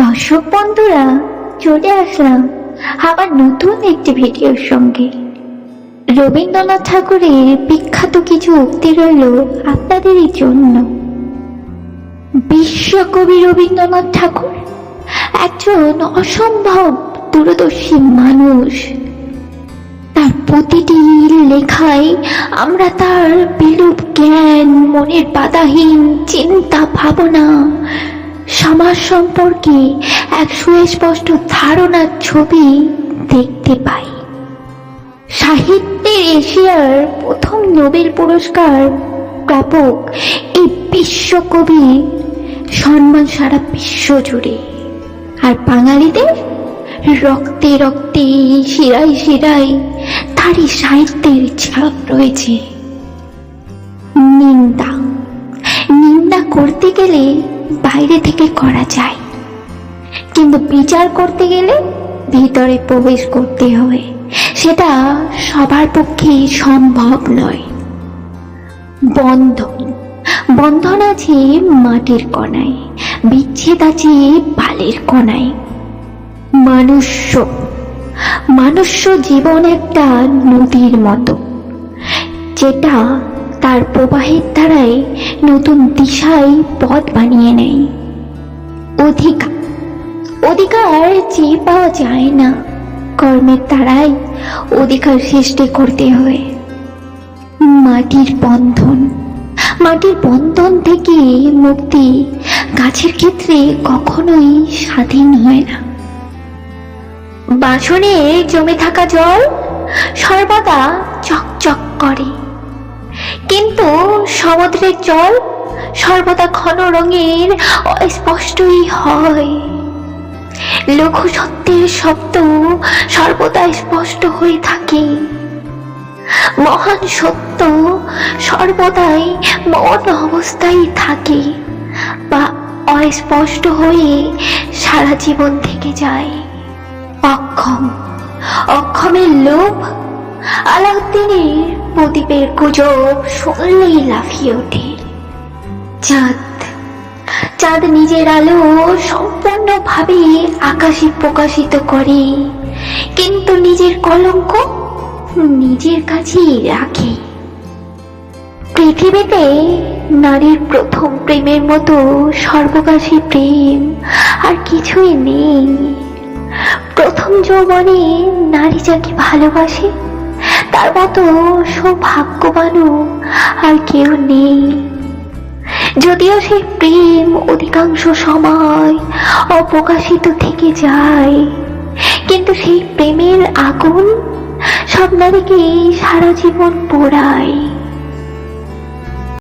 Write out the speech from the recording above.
দর্শক বন্ধুরা, চলে আসলাম আবার নতুন একটি ভিডিওর সঙ্গে। রবীন্দ্রনাথ ঠাকুরের বিখ্যাত কিছু উক্তি রইল আপনাদেরই জন্য। বিশ্বকবি রবীন্দ্রনাথ ঠাকুর একজন অসম্ভব দূরদর্শী মানুষ। তার প্রতিটি লেখায় আমরা তার বিরূপ জ্ঞান, মনের বাধাহীন চিন্তা, ভাবনা সমাজ সম্পর্কে এক সুস্পষ্ট ধারণার ছবি দেখতে পাই। সাহিত্যের এশিয়ার প্রথম নোবেল পুরস্কার প্রাপক এই বিশ্বকবি সম্মান সারা বিশ্ব জুড়ে আর বাঙালিদের রক্তে রক্তে, শিরায় শিরায় তারই সাহিত্যের ছাপ রয়েছে। নিন্দা। নিন্দা করতে গেলে বাইরে থেকে করা যায়। কিন্তু বিচার করতে গেলে ভিতরে প্রবেশ করতে হবে। সেটা সবার পক্ষে সম্ভব নয়। বন্ধন। বন্ধন আছে মাটির কণায়, বিচ্ছেদ আছে বালের কণায়। মানুষ্য। মানুষ্য জীবন একটা নদীর মতো, যেটা তার প্রবাহের দ্বারাই নতুন দিশায় পথ বানিয়ে নেয়। অধিকার অধিকার চেয়ে পাওয়া যায় না। কর্মের দ্বারাই অধিকার সৃষ্টি করতে হয়। মাটির বন্ধন মাটির বন্ধন থেকে মুক্তি গাছের ক্ষেত্রে কখনোই স্বাধীন হয় না। বাসনে জমে থাকা জল সর্বদা চকচক করে। কিন্তু সমুদ্রের জল সর্বদা ঘন রঙের অস্পষ্টই হয়। লঘু সত্যের শব্দ সর্বদা স্পষ্ট হয়ে থাকে। মহান সত্য সর্বদাই মন অবস্থায় থাকে বা অস্পষ্ট হয়ে সারা জীবন থেকে যায়। অক্ষম, অক্ষমের লোভ আলাউদ্দিনের প্রদীপের গুজব শুনলেই লাফিয়ে ওঠে। চাঁদ। চাঁদ নিজের আলো সম্পূর্ণভাবে আকাশে প্রকাশিত করে, কিন্তু নিজের কলঙ্ক নিজের কাছেই রাখে। পৃথিবীতে নারীর প্রথম প্রেমের মতো সর্বকাশী প্রেম আর কিছুই নেই। প্রথম যৌবনে নারী যাকে ভালোবাসে তার মতো সৌভাগ্যবানও আর কেউ নেই। যদিও সেই প্রেম অধিকাংশ সময় অপ্রকাশিত থেকে যায়, কিন্তু সেই প্রেমের আগুন সব নারীকে সারা জীবন পোড়ায়।